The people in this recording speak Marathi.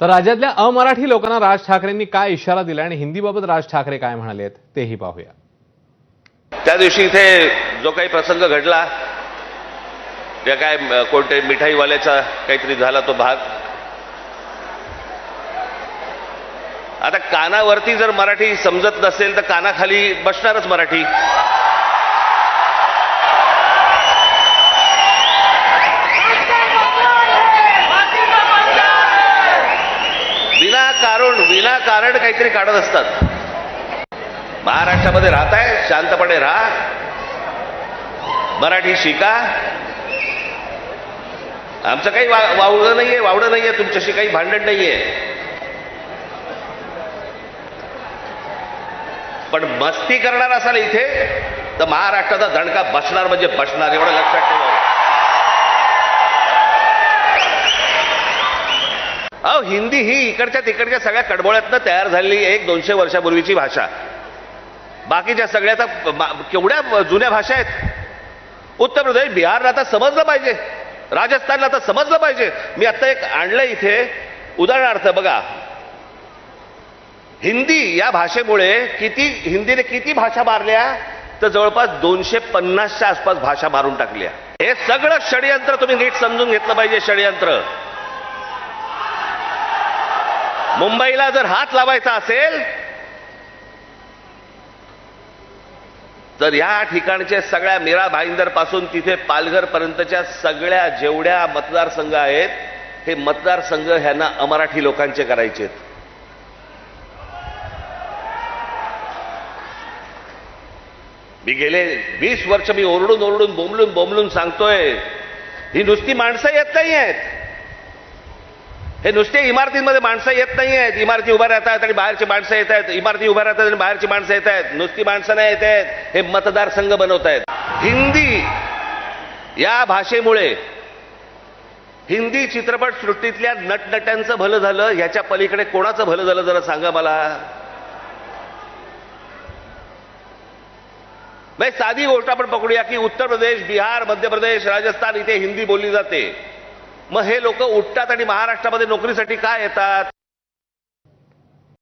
तर राज्यातल्या अमराठी लोकांना राज ठाकरेंनी काय इशारा दिला आणि हिंदीबाबत राज ठाकरे काय म्हणालेत तेही पाहूया. त्या दिवशी इथे जो काही प्रसंग घडला त्या काय कोणते मिठाईवाल्याचा काहीतरी झाला तो भाग. आता कानावरती जर मराठी समजत नसेल तर कानाखाली बसणारच मराठी. विनाकारण काहीतरी काढत असतात. महाराष्ट्रामध्ये राहताय शांतपणे राहा. मराठी शिका. आमचं काही वा वावडं नाहीये वावडं नाहीये तुमच्याशी काही भांडण नाहीये. पण मस्ती करणार असाल इथे तर महाराष्ट्राचा दणका बसणार म्हणजे बसणार एवढं लक्षात ठेवा. अहो हिंदी ही इकडच्या तिकडच्या सगळ्या कडबोळ्यातनं तयार झालेली एक दोनशे वर्षापूर्वीची भाषा. बाकीच्या सगळ्या तर केवढ्या जुन्या भाषा आहेत? उत्तर प्रदेश बिहारला तर समजलं पाहिजे. राजस्थानला तर समजलं पाहिजे. मी आता एक आणलं इथे. उदाहरणार्थ बघा. हिंदी या भाषेमुळे किती हिंदीने किती भाषा मारल्या? तर जवळपास दोनशे पन्नासच्या आसपास भाषा मारून टाकल्या. हे सगळं षडयंत्र तुम्ही नीट समजून घेतलं पाहिजे षडयंत्र. मुंबईला जर हात लावायचा असेल तर या ठिकाणचे सगळ्या मीरा भाईंदरपासून तिथे पालघर पर्यंतच्या सगळ्या जेवढ्या मतदारसंघ आहेत हे मतदारसंघ ह्यांना अमराठी लोकांचे करायचे मी गेले वीस वर्ष मी ओरडून ओरडून बोंबलून बोंबलून सांगतोय ही नुसती माणसं येत नाही आहेत हे नुसते इमारतींमध्ये माणसं येत नाही आहेत. इमारती उभ्या राहतात आणि बाहेरची माणसं येत आहेत. इमारती उभ्या राहतात आणि बाहेरची माणसं येत आहेत. नुसती माणसं नाही येत आहेत. हे मतदारसंघ बनवत आहेत. हिंदी या भाषेमुळे हिंदी चित्रपट सृष्टीतल्या नटनट्यांचं भलं झालं ह्याच्या पलीकडे कोणाचं भलं झालं जरा सांगा मला. नाही साधी गोष्ट आपण पकडूया की उत्तर प्रदेश बिहार मध्य प्रदेश राजस्थान इथे हिंदी बोलली जाते. मग हे लोक उठतात आणि महाराष्ट्रामध्ये नोकरीसाठी काय येतात?